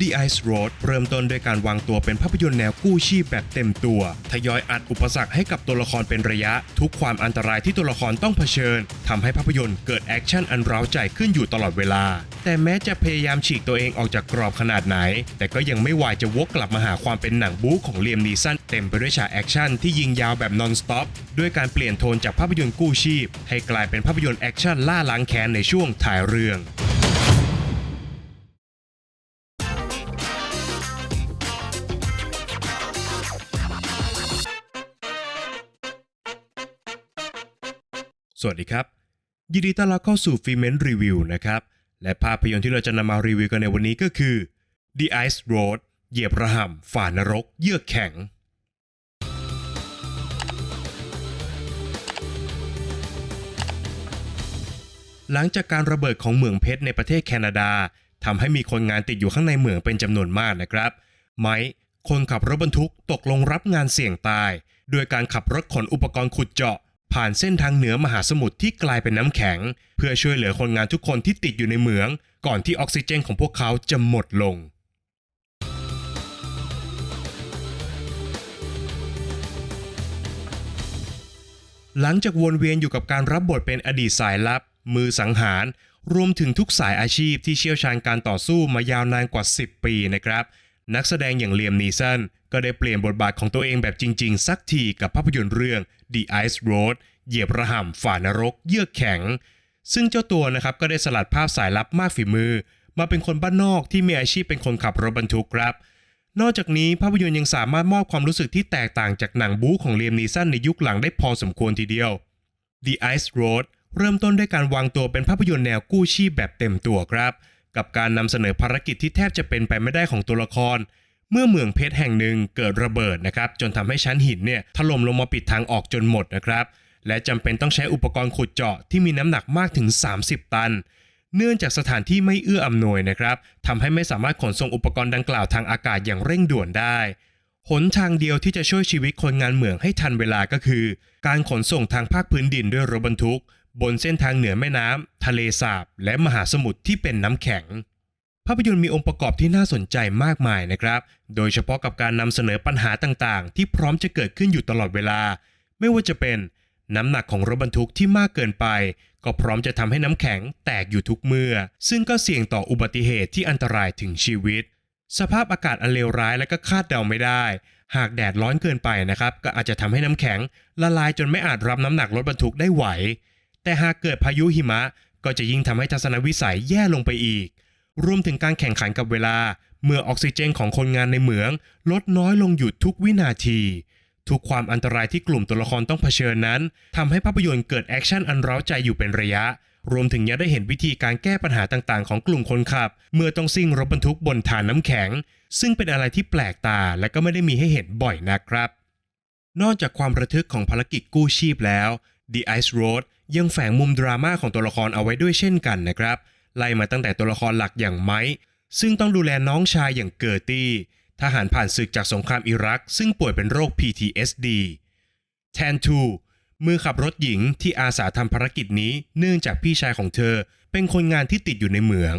The Ice Road เริ่มต้นด้วยการวางตัวเป็นภาพยนตร์แนวกู้ชีพแบบเต็มตัว ทยอยอัดอุปสรรคให้กับตัวละครเป็นระยะ ทุกความอันตรายที่ตัวละครต้องเผชิญทำให้ภาพยนตร์เกิดแอคชั่นอันร้าวใจขึ้นอยู่ตลอดเวลา แต่แม้จะพยายามฉีกตัวเองออกจากกรอบขนาดไหน แต่ก็ยังไม่วายจะวกกลับมาหาความเป็นหนังบู๊ของเลียมนีสันเต็มไปด้วยฉากแอคชั่นที่ยิงยาวแบบนอนสต็อปด้วยการเปลี่ยนโทนจากภาพยนตร์กู้ชีพ ให้กลายเป็นภาพยนตร์แอคชั่นล่าล้างแค้นในช่วงถ่ายเรื่อง สวัสดีครับ ยินดีต้อนรับเข้าสู่ฟิเมนรีวิวนะครับ และภาพยนตร์ที่เราจะนำมารีวิวกันในวันนี้ก็คือ The Ice Road เหยียบระห่ำฝ่านรก เยือกแข็ง หลังจากการระเบิดของเหมืองเพชรในประเทศแคนาดาทำให้มีคนงานติดอยู่ข้างในเหมืองเป็นจำนวนมากนะครับ ไมค์คนขับรถบรรทุกตกลงรับงานเสี่ยงตาย โดยการขับรถขนอุปกรณ์ขุดเจาะ ผ่านเส้นทางเหนือมหาสมุทรที่กลายเป็นน้ำแข็ง เพื่อช่วยเหลือคนงานทุกคนที่ติดอยู่ในเหมือง ก่อนที่ออกซิเจนของพวกเขาจะหมดลงหลังจากวนเวียนอยู่กับการรับบทเป็นอดีตสายลับ มือสังหาร รวมถึงทุกสายอาชีพที่เชี่ยวชาญการต่อสู้มายาวนานกว่า 10 ปีนะครับ นักแสดงอย่างเลียมนีสันก็ได้เปลี่ยนบทบาทของตัวเองแบบจริง ๆ สักทีกับภาพยนตร์เรื่อง The Ice Road เหยียบระห่ำฝ่านรกเยือกแข็ง ซึ่งเจ้าตัวนะครับก็ได้สลัดภาพสายลับมากฝีมือ มาเป็นคนบ้านนอกที่มีอาชีพเป็นคนขับรถบรรทุกครับ นอกจากนี้ภาพยนตร์ยังสามารถมอบความรู้สึกที่แตกต่างจากหนังบู๊ของเลียมนีสันในยุคหลังได้พอสมควรทีเดียว The Ice Road เริ่มต้นด้วยการวางตัวเป็นภาพยนตร์แนวกู้ชีพแบบเต็มตัวครับ กับการนำเสนอภารกิจที่แทบจะเป็นไปไม่ได้ของตัวละคร เมื่อเหมืองเพชรแห่งหนึ่งเกิดระเบิดนะครับจนทำให้ชั้นหินเนี่ยถล่มลงมาปิดทางออกจนหมดนะครับและจำเป็นต้องใช้อุปกรณ์ขุดเจาะที่มีน้ำหนักมากถึง 30 ตัน เนื่องจากสถานที่ไม่เอื้ออำนวยนะครับทำให้ไม่สามารถขนส่งอุปกรณ์ดังกล่าวทางอากาศอย่างเร่งด่วนได้หนทางเดียวที่จะช่วยชีวิตคนงานเหมืองให้ทันเวลาก็คือ การขนส่งทางภาคพื้นดินด้วยรถบรรทุก บนเส้นทางเหนือแม่น้ำทะเลสาบ และมหาสมุทรที่เป็นน้ำแข็ง ภาพยนตร์มีองค์ประกอบที่น่าสนใจมากมายนะครับ โดยเฉพาะกับการนำเสนอปัญหาต่างๆ ที่พร้อมจะเกิดขึ้นอยู่ตลอดเวลา ไม่ว่าจะเป็นน้ำหนักของรถบรรทุกที่มากเกินไป ก็พร้อมจะทำให้น้ำแข็งแตกอยู่ทุกเมื่อ ซึ่งก็เสี่ยงต่ออุบัติเหตุที่อันตรายถึงชีวิต สภาพอากาศอันเลวร้ายและก็คาดเดาไม่ได้ หากแดดร้อนเกินไปนะครับ ก็อาจจะทำให้น้ำแข็งละลายจนไม่อาจรับน้ำหนักรถบรรทุกได้ไหว แต่หากเกิดพายุหิมะก็จะยิ่งทำให้ทัศนวิสัยแย่ลงไปอีก รวมถึงการแข่งขันกับเวลา เมื่อออกซิเจนของคนงานในเหมือง ลดน้อยลงอยู่ทุกวินาที ทุกความอันตรายที่กลุ่มตัวละครต้องเผชิญนั้นทำให้ภาพยนตร์เกิดแอคชั่นอันร้าใจอยู่เป็นระยะ รวมถึงยังได้เห็นวิธีการแก้ปัญหาต่างๆ ของกลุ่มคนขับ เมื่อต้องซิ่งรถบรรทุกบนฐานน้ำแข็ง ซึ่งเป็นอะไรที่แปลกตาและก็ไม่ได้มีให้เห็นบ่อยนะครับ นอกจากความระทึกของภารกิจกู้ชีพแล้ว The Ice Road ยังแฝงมุมดราม่าของตัวละครเอาไว้ด้วยเช่นกันนะครับ ไล่มาตั้งแต่ตัวละครหลักอย่างไมค์ซึ่งต้องดูแลน้องชายอย่างเกอร์ตี้ทหารผ่านศึกจากสงครามอิรัก ซึ่งป่วยเป็นโรค PTSD แทนทูมือขับรถหญิงที่อาสาทำภารกิจนี้เนื่องจากพี่ชายของเธอ เป็นคนงานที่ติดอยู่ในเหมือง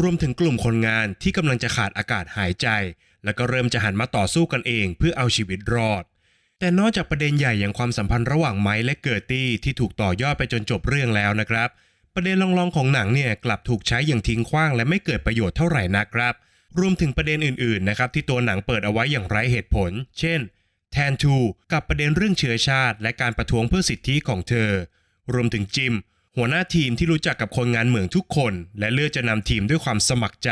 รวมถึงกลุ่มคนงานที่กำลังจะขาดอากาศหายใจ แล้วก็เริ่มจะหันมาต่อสู้กันเองเพื่อเอาชีวิตรอด แต่นอกจากประเด็นใหญ่อย่างความสัมพันธ์ระหว่างไมค์และเกิร์ตี้ที่ถูกต่อยอดไปจนจบเรื่องแล้วนะครับ ประเด็นลองๆของหนังเนี่ยกลับถูกใช้อย่างทิ้งขว้างและไม่เกิดประโยชน์เท่าไหร่นะครับ รวมถึงประเด็นอื่นๆนะครับที่ตัวหนังเปิดเอาไว้อย่างไร้เหตุผล เช่น แทนทูกับประเด็นเรื่องเชื้อชาติ และการประท้วงเพื่อสิทธิของเธอ รวมถึงจิมหัวหน้าทีมที่รู้จักกับคนงานเหมืองทุกคน และเลือกจะนำทีมด้วยความสมัครใจ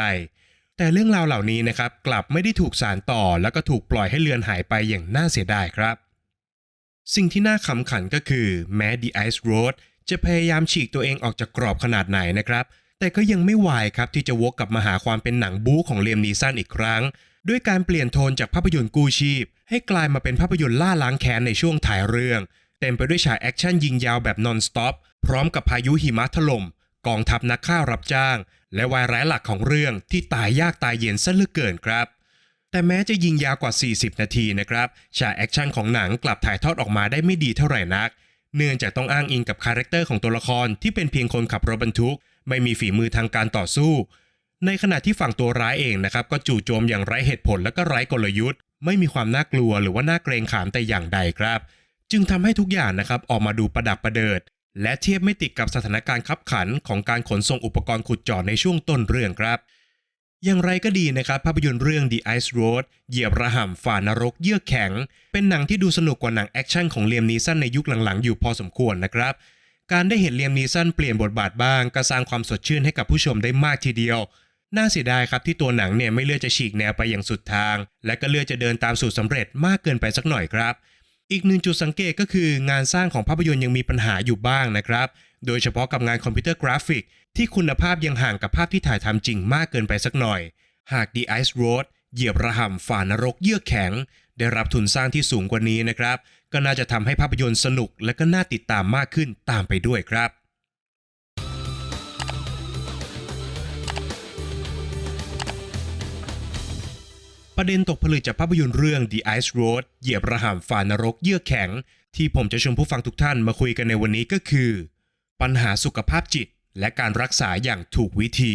แต่เรื่องราวเหล่านี้นะครับกลับไม่ได้ถูกสานต่อ แล้วก็ถูกปล่อยให้เลือนหายไปอย่างน่าเสียดายครับ สิ่งที่น่าขำขันก็คือแม้ The Ice Road จะพยายามฉีกตัวเองออกจากกรอบขนาดไหนนะครับ แต่ก็ยังไม่วายครับที่จะวกกลับมาหาความเป็นหนังบู๊ของเลียมนีสันอีกครั้ง ด้วยการเปลี่ยนโทนจากภาพยนตร์กู้ชีพ ให้กลายมาเป็นภาพยนตร์ล่าล้างแค้นในช่วงถ่ายเรื่อง เต็มไปด้วยฉากแอคชั่นยิงยาวแบบนอนสต็อปพร้อมกับพายุหิมะถล่มกองทัพนักฆ่ารับจ้าง และวายร้ายหลักของเรื่องที่ตายยากตายเย็นซะเหลือเกินครับ แต่แม้จะยิงยาวกว่า 40 นาทีนะครับฉากแอคชั่นของหนังกลับถ่ายทอดออกมาได้ไม่ดีเท่าไหร่นัก เนื่องจากต้องอ้างอิงกับคาแรคเตอร์ของตัวละครที่เป็นเพียงคนขับรถบรรทุก ไม่มีฝีมือทางการต่อสู้ ในขณะที่ฝั่งตัวร้ายเองนะครับก็จู่โจมอย่างไร้เหตุผลและก็ไร้กลยุทธ์ ไม่มีความน่ากลัวหรือว่าน่าเกรงขามแต่อย่างใดครับ จึงทำให้ทุกอย่างนะครับออกมาดูประดับประเดิด และเทียบไม่ติดกับสถานการณ์ขับขันของการขนส่งอุปกรณ์ขุดเจาะในช่วงต้นเรื่องครับ อย่างไรก็ดีนะครับ ภาพยนตร์เรื่อง The Ice Road เหยียบระห่ำฝ่านรกเยือกแข็ง เป็นหนังที่ดูสนุกกว่าหนังแอคชั่นของเลียมนีสันในยุคหลังๆ อยู่พอสมควรนะครับ การได้เห็นเลียมนีสันเปลี่ยนบทบาทบ้างก็สร้างความสดชื่นให้กับผู้ชมได้มากทีเดียวน่าเสียดายครับที่ตัวหนังเนี่ยไม่เลือกจะฉีกแนวไปอย่างสุดทาง และก็เลือกจะเดินตามสูตรสำเร็จมากเกินไปสักหน่อยครับ อีกหนึ่งจุดสังเกตก็คืองานสร้างของภาพยนตร์ยังมีปัญหาอยู่บ้างนะครับ โดยเฉพาะกับงานคอมพิวเตอร์กราฟิก ที่คุณภาพยังห่างกับภาพที่ถ่ายทำจริงมากเกินไปสักหน่อย หาก The Ice Road เหยียบระห่ำฝ่านรกเยือกแข็ง ได้รับทุนสร้างที่สูงกว่านี้นะครับ ก็น่าจะทำให้ภาพยนตร์สนุกและก็น่าติดตามมากขึ้นตามไปด้วยครับ ประเด็นตกผลึกจากภาพยนตร์เรื่อง The Ice Road เหยียบระห่ำฝ่านรกเยื่อแข็ง ที่ผมจะชวนผู้ฟังทุกท่านมาคุยกันในวันนี้ก็คือ ปัญหาสุขภาพจิต และการรักษาอย่างถูกวิธี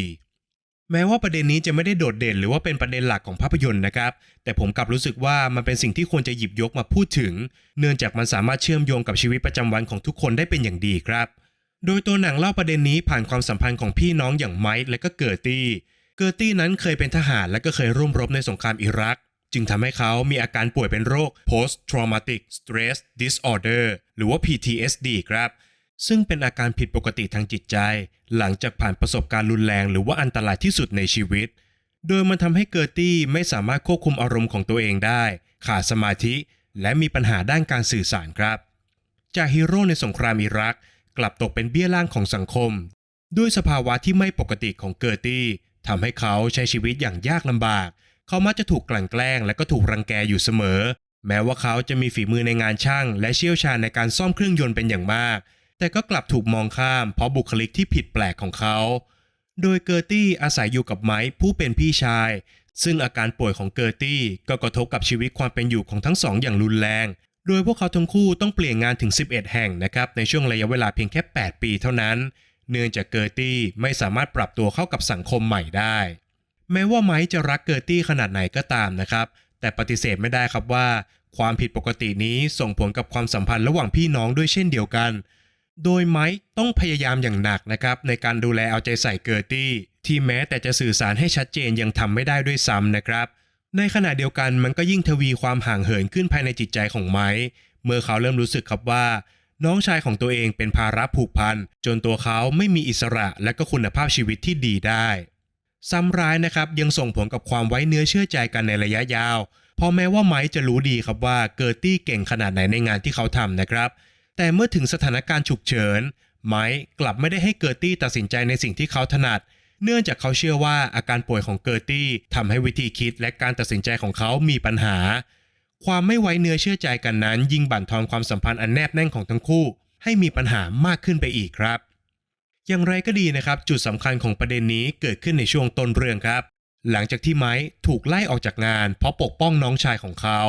แม้ว่าประเด็นนี้จะไม่ได้โดดเด่นหรือว่าเป็นประเด็นหลักของภาพยนตร์นะครับ แต่ผมกลับรู้สึกว่ามันเป็นสิ่งที่ควรจะหยิบยกมาพูดถึง เนื่องจากมันสามารถเชื่อมโยงกับชีวิตประจำวันของทุกคนได้เป็นอย่างดีครับ โดยตัวหนังเล่าประเด็นนี้ผ่านความสัมพันธ์ของพี่น้องอย่างไมค์และก็เกิร์ตี้ เกิร์ตี้นั้นเคยเป็นทหารและก็เคยร่วมรบในสงครามอิรัก จึงทำให้เขามีอาการป่วยเป็นโรค post traumatic stress disorder หรือว่า PTSD ครับ ซึ่งเป็นอาการผิดปกติทางจิตใจ หลังจากผ่านประสบการณ์รุนแรงหรือว่าอันตรายที่สุดในชีวิต โดยมันทำให้เกิร์ตี้ไม่สามารถควบคุมอารมณ์ของตัวเองได้ ขาดสมาธิ และมีปัญหาด้านการสื่อสารครับ จากฮีโร่ในสงครามอิรัก กลับตกเป็นเบี้ยล่างของสังคม ด้วยสภาวะที่ไม่ปกติของเกิร์ตี้ ทำให้เขาใช้ชีวิตอย่างยากลำบาก เขามักจะถูกกลั่นแกล้งและก็ถูกรังแกอยู่เสมอ แม้ว่าเขาจะมีฝีมือในงานช่าง และเชี่ยวชาญในการซ่อมเครื่องยนต์เป็นอย่างมาก แต่ก็กลับถูกมองข้าม เพราะบุคลิกที่ผิดแปลกของเขา โดยเกอร์ตี้อาศัยอยู่กับไมค์ผู้เป็นพี่ชาย ซึ่งอาการป่วยของเกอร์ตี้ก็กระทบกับชีวิตความเป็นอยู่ของทั้งสองอย่างรุนแรง โดยพวกเขาทั้งคู่ต้องเปลี่ยนงานถึง 11 แห่งนะครับในช่วงระยะเวลาเพียงแค่ 8 ปีเท่านั้น เนื่องจากเกอร์ตี้ไม่สามารถปรับตัวเข้ากับสังคมใหม่ได้ แม้ว่าไมค์จะรักเกอร์ตี้ขนาดไหนก็ตามนะครับ แต่ปฏิเสธไม่ได้ครับว่า ความผิดปกตินี้ส่งผลกับความสัมพันธ์ระหว่างพี่น้องด้วยเช่นเดียวกัน โดยไมค์ต้องพยายามอย่างหนักนะครับในการดูแลเอาใจใส่เกอร์ตี้ที่แม้แต่จะสื่อสารให้ชัดเจนยังทำไม่ได้ด้วยซ้ำนะครับในขณะเดียวกันมันก็ยิ่งทวีความห่างเหินขึ้นภายในจิตใจของไมค์เมื่อเขาเริ่มรู้สึกครับว่า น้องชายของตัวเองเป็นภาระผูกพัน จนตัวเขาไม่มีอิสระและก็คุณภาพชีวิตที่ดีได้ซ้ำร้ายนะครับยังส่งผลกับความไว้เนื้อเชื่อใจกันในระยะยาวพราะแม้ว่าไมค์จะรู้ดีครับว่าเกอร์ตี้เก่งขนาดไหนในงานที่เขาทำนะครับ แต่เมื่อถึงสถานการณ์ฉุกเฉินไมค์กลับไม่ได้ให้เกอร์ตี้ตัดสินใจในสิ่งที่เขาถนัด เนื่องจากเขาเชื่อว่าอาการป่วยของเกอร์ตี้ทำให้วิธีคิดและการตัดสินใจของเขามีปัญหา ความไม่ไว้เนื้อเชื่อใจกันนั้น ยิ่งบั่นทอนความสัมพันธ์อันแนบแน่นของทั้งคู่ ให้มีปัญหามากขึ้นไปอีกครับ อย่างไรก็ดีนะครับ จุดสำคัญของประเด็นนี้เกิดขึ้นในช่วงต้นเรื่องครับ หลังจากที่ไมค์ถูกไล่ออกจากงาน เพราะปกป้องน้องชายของเขา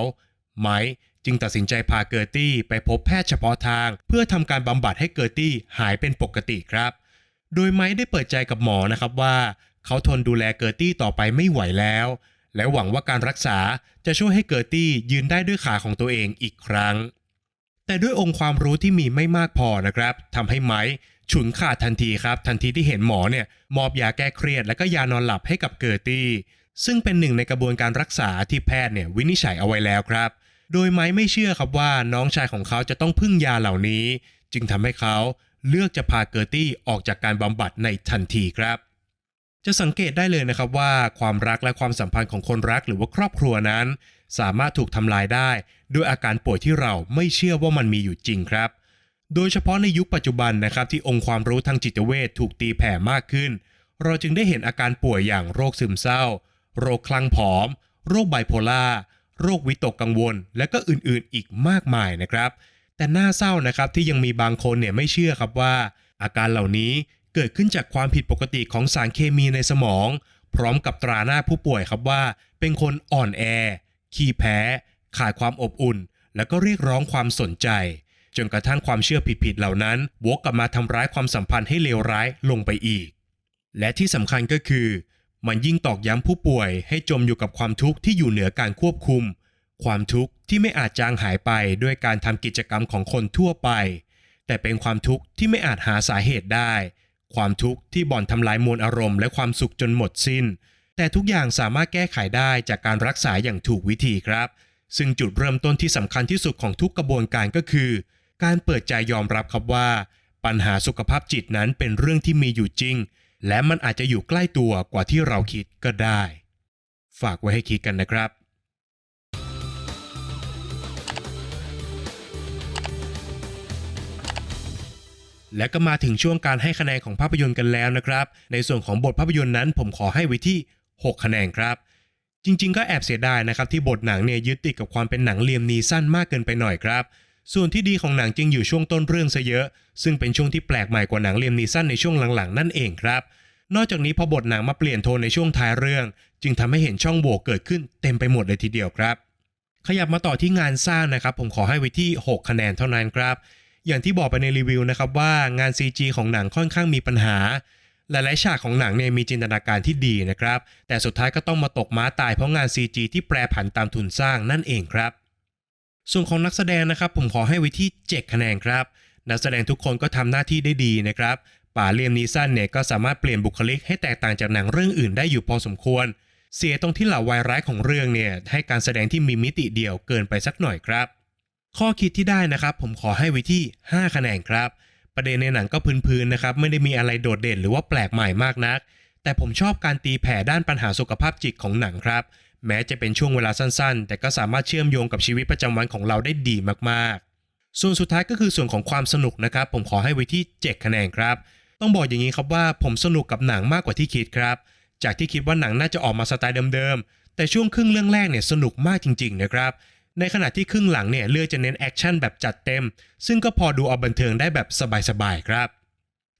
ไมค์จึงตัดสินใจพาเกอร์ตี้ไปพบแพทย์เฉพาะทาง เพื่อทำการบำบัดให้เกอร์ตี้หายเป็นปกติครับ โดยไมค์ได้เปิดใจกับหมอนะครับว่า เขาทนดูแลเกอร์ตี้ต่อไปไม่ไหวแล้ว และหวังว่าการรักษาจะช่วยให้เกอร์ตี้ยืนได้ด้วยขาของตัวเองอีกครั้ง แต่ด้วยองค์ความรู้ที่มีไม่มากพอนะครับทำให้ไมค์ฉุนขาดทันทีครับ ทันทีที่เห็นหมอเนี่ยมอบยาแก้เครียดและก็ยานอนหลับให้กับเกอร์ตี้ซึ่งเป็นหนึ่งในกระบวนการรักษาที่แพทย์เนี่ยวินิจฉัยเอาไว้แล้วครับ โดยไม้ไม่เชื่อครับว่าน้องชายของเขาจะต้องพึ่งยาเหล่านี้ จึงทำให้เขาเลือกจะพาเกอร์ตี้ออกจากการบำบัดในทันทีครับ จะสังเกตได้เลยนะครับว่าความรักและความสัมพันธ์ของคนรักหรือว่าครอบครัวนั้น สามารถถูกทำลายได้ด้วยอาการป่วยที่เราไม่เชื่อว่ามันมีอยู่จริงครับ โดยเฉพาะในยุคปัจจุบันนะครับที่องค์ความรู้ทางจิตเวชถูกตีแผ่มากขึ้น เราจึงได้เห็นอาการป่วยอย่างโรคซึมเศร้า โรคคลั่งผอม โรคไบโพล่าโรควิตกกังวล และก็อื่นๆ อีกมากมายนะครับ แต่น่าเศร้านะครับที่ยังมีบางคนเนี่ยไม่เชื่อครับว่า อาการเหล่านี้ เกิดขึ้นจากความผิดปกติของสารเคมีในสมอง พร้อมกับตราหน้าผู้ป่วยครับว่า เป็นคนอ่อนแอ ขี้แพ้ ขาดความอบอุ่น แล้วก็เรียกร้องความสนใจ จนกระทั่งความเชื่อผิดๆเหล่านั้นวกกลับมาทำร้ายความสัมพันธ์ให้เลวร้ายลงไปอีก และที่สำคัญก็คือ มันยิ่งตอกย้ำผู้ป่วยให้จมอยู่กับความทุกข์ที่อยู่เหนือการควบคุม ความทุกข์ที่ไม่อาจจางหายไปด้วยการทำกิจกรรมของคนทั่วไป แต่เป็นความทุกข์ที่ไม่อาจหาสาเหตุได้ ความทุกข์ที่บ่อนทำลายมวลอารมณ์และความสุขจนหมดสิ้น แต่ทุกอย่างสามารถแก้ไขได้จากการรักษาอย่างถูกวิธีครับ ซึ่งจุดเริ่มต้นที่สำคัญที่สุดของทุกกระบวนการก็คือ การเปิดใจยอมรับครับว่า ปัญหาสุขภาพจิตนั้นเป็นเรื่องที่มีอยู่จริง และมันอาจจะอยู่ใกล้ตัวกว่าที่เราคิดก็ได้ ฝากไว้ให้คิดกันนะครับ และก็มาถึงช่วงการให้คะแนนของภาพยนตร์กันแล้วนะครับ ในส่วนของบทภาพยนตร์นั้นผมขอให้ไว้ที่ 6 คะแนนครับ จริงๆ ก็แอบเสียดายนะครับที่บทหนังเนี่ยยึดติดกับความเป็นหนังเลียมนีสั้นมากเกินไปหน่อยครับ ส่วนที่ดีของหนังจึงอยู่ช่วงต้นเรื่องซะเยอะ ซึ่งเป็นช่วงที่แปลกใหม่กว่าหนังเลียมนีสั้นในช่วงหลังๆ นั่นเองครับ นอกจากนี้พอบทหนังมาเปลี่ยนโทนในช่วงท้ายเรื่อง จึงทำให้เห็นช่องโหว่เกิดขึ้นเต็มไปหมดเลยทีเดียวครับ ขยับมาต่อที่งานสร้างนะครับผมขอให้ไว้ที่ 6 คะแนนเท่านั้นครับ อย่างที่บอกไปในรีวิวนะครับว่างาน CG ของหนังค่อนข้างมีปัญหา หลายๆฉากของหนังเนี่ยมีจินตนาการที่ดีนะครับ แต่สุดท้ายก็ต้องมาตกม้าตายเพราะงาน CG ที่แปรผันตามทุนสร้างนั่นเองครับ ส่วนของนักแสดงนะครับผมขอให้ไว้ที่7คะแนนครับ นักแสดงทุกคนก็ทำหน้าที่ได้ดีนะครับป่าเลียมนีสันเนี่ยก็สามารถเปลี่ยนบุคลิกให้แตกต่างจากหนังเรื่องอื่นได้อยู่พอสมควร เสียตรงที่เหล่าวายร้ายของเรื่องเนี่ยให้การแสดงที่มีมิติเดียวเกินไปสักหน่อยครับ ข้อคิดที่ได้นะครับ ผมขอให้ไว้ที่ 5 คะแนนครับ ประเด็นในหนังก็พื้นๆนะครับ ไม่ได้มีอะไรโดดเด่นหรือว่าแปลกใหม่มากนัก แต่ผมชอบการตีแผ่ด้านปัญหาสุขภาพจิตของหนังครับ แม้จะเป็นช่วงเวลาสั้นๆ แต่ก็สามารถเชื่อมโยงกับชีวิตประจำวันของเราได้ดีมากๆ ส่วนสุดท้ายก็คือส่วนของความสนุกนะครับ ผมขอให้ไว้ที่ 7 คะแนนครับ ต้องบอกอย่างนี้ครับว่าผมสนุกกับหนังมากกว่าที่คิดครับ จากที่คิดว่าหนังน่าจะออกมาสไตล์เดิมๆแต่ช่วงครึ่งเรื่องแรกเนี่ยสนุกมากจริง ๆ นะครับ ในขณะที่ครึ่งหลังเนี่ยเลือกจะเน้นแอคชั่นแบบจัดเต็ม ซึ่งก็พอดูเอาบันเทิงได้แบบสบายๆครับ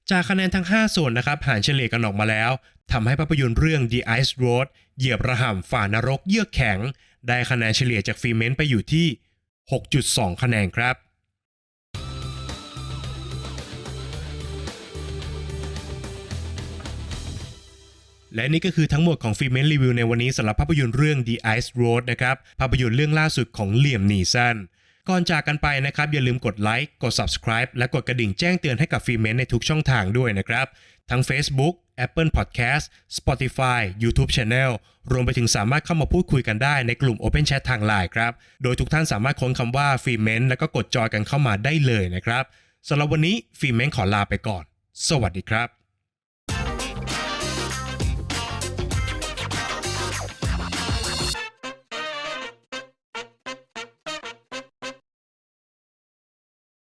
จากคะแนนทั้ง 5 ส่วนนะครับหารเฉลี่ยกันออกมาแล้วทำให้ภาพยนตร์เรื่อง The Ice Road เหยียบระห่ำฝ่านรกเยือกแข็ง ได้คะแนนเฉลี่ยจากฟีเมนต์ไปอยู่ที่ 6.2 คะแนนครับ และนี่ก็คือทั้งหมดของฟิเมนรีวิวในวันนี้สำหรับภาพยนตร์เรื่อง The Ice Road นะครับ ภาพยนตร์เรื่องล่าสุดของเหลี่ยมนีสันก่อนจากกันไปนะครับ อย่าลืมกดไลค์กด Subscribe และกดกระดิ่งแจ้งเตือนให้กับฟิเมนในทุกช่องทางด้วยนะครับ ทั้ง Facebook Apple Podcast Spotify YouTube Channel รวมไปถึงสามารถเข้ามาพูดคุยกันได้ในกลุ่ม Open Chat ทางไลน์ครับ โดยทุกท่านสามารถค้นคำว่าฟิเมนแล้วก็กดจอยกันเข้ามาได้เลยนะครับสำหรับวันนี้ฟิเมนขอลาไปก่อน สวัสดีครับ